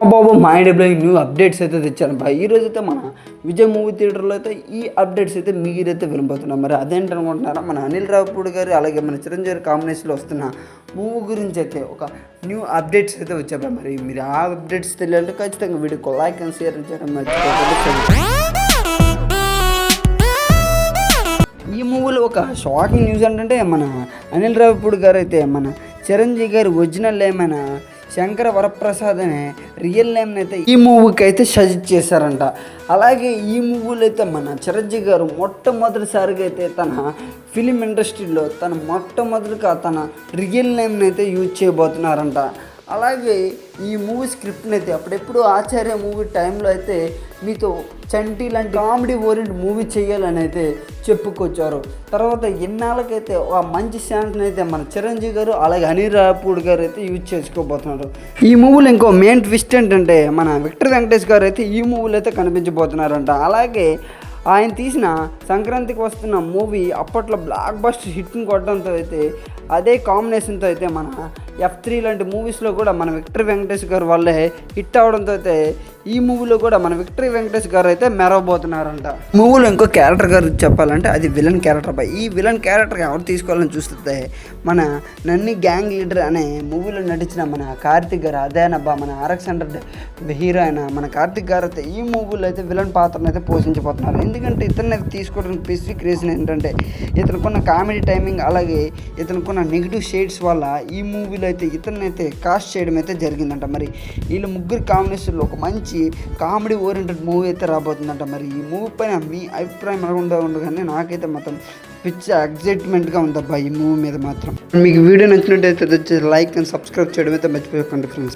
బాబు మా ఐడియాలో new updates అయితే తెచ్చాను బా ఈ అయితే మన విజయ్ మూవీ థియేటర్లో అయితే ఈ అప్డేట్స్ అయితే మీరైతే వినబోతున్నారు. మరి అదేంటనుకుంటున్నారా? మన అనిల్ రావుపూడి గారు అలాగే మన చిరంజీవి కాంబినేషన్లో వస్తున్న మూవీ గురించి అయితే ఒక న్యూ అప్డేట్స్ అయితే వచ్చాయి. మరి మీరు ఆ అప్డేట్స్ తెలియాలంటే ఖచ్చితంగా వీడియోకి లైక్ అండ్ షేర్ చేయడం మర్చిపోకండి. ఈ మూవీలో ఒక షాకింగ్ న్యూస్ ఏంటంటే మన అనిల్ రావిపూడి గారు అయితే మన చిరంజీవి గారు ఒరిజినల్ ఏమైనా శంకర వరప్రసాద్ అనే రియల్ నేమ్ని అయితే ఈ మూవీకి అయితే సజెస్ట్ చేశారంట. అలాగే ఈ మూవీలో అయితే మన చిరంజీవి గారు మొట్టమొదటిసారిగా అయితే తన ఫిలిం ఇండస్ట్రీలో తన మొట్టమొదటిగా తన రియల్ నేమ్ని అయితే యూజ్ చేయబోతున్నారంట. అలాగే ఈ మూవీ స్క్రిప్ట్ని అయితే అప్పుడెప్పుడు ఆచార్య మూవీ టైంలో అయితే మీతో చంటి లాంటి కామెడీ ఓరియంట్ మూవీ చేయాలని అయితే చెప్పుకొచ్చారు. తర్వాత ఎన్నాళ్ళకైతే ఒక మంచి ఛాన్స్ని అయితే మన చిరంజీవి గారు అలాగే అనిల్ రాపూడ్ గారు అయితే యూజ్ చేసుకోబోతున్నారు. ఈ మూవీలో ఇంకో మెయిన్ ట్విస్ట్ ఏంటంటే మన విక్టర్ వెంకటేష్ గారు అయితే ఈ మూవీలో అయితే కనిపించబోతున్నారంట. అలాగే ఆయన తీసిన సంక్రాంతికి వస్తున్న మూవీ అప్పట్లో బ్లాక్ బస్టర్ హిట్ని కొట్టడంతో అయితే అదే కాంబినేషన్తో అయితే మన ఎఫ్ త్రీ లాంటి మూవీస్లో కూడా మన విక్టర్ వెంకటేష్ గారు వల్లే హిట్ అవడంతో అయితే ఈ మూవీలో కూడా మన విక్టరీ వెంకటేష్ గారు అయితే మెరవబోతున్నారంట మూవీలో ఇంకో క్యారెక్టర్ గారు చెప్పాలంటే అది విలన్ క్యారెక్టర్ పై ఈ విలన్ క్యారెక్టర్ ఎవరు తీసుకోవాలని చూస్తే మన నన్ని గ్యాంగ్ లీడర్ అనే మూవీలో నటించిన మన కార్తిక్ గారు అదేనబ్బా మన ఆర్ఎక్స్ హండ్రెడ్ హీరో అయిన మన కార్తిక్ గారు అయితే ఈ మూవీలో అయితే విలన్ పాత్రను అయితే పోషించబోతున్నారు ఎందుకంటే ఇతన్ని అయితే తీసుకోవడానికి స్పెసిఫిక్ రీజన్ ఏంటంటే ఇతనుకున్న కామెడీ టైమింగ్ అలాగే ఇతనుకున్న నెగిటివ్ షేడ్స్ వల్ల ఈ మూవీలో అయితే ఇతన్ని అయితే కాస్ట్ చేయడం అయితే జరిగిందంట. మరి వీళ్ళు ముగ్గురు కాంబినేషన్లో ఒక మంచి కామెడీ ఓరియంటెడ్ మూవీ అయితే రాబోతుందంట. మరి ఈ మూవీ పైన మీ అభిప్రాయం ఎలా ఉండదు కానీ నాకైతే మొత్తం పిచ్చి ఎగ్జైట్మెంట్గా ఉందబ్బా ఈ మూవీ మీద మాత్రం. మీకు వీడియో నచ్చినట్టయితే లైక్ అండ్ సబ్స్క్రైబ్ చేయడం అయితే మర్చిపోకండి ఫ్రెండ్స్.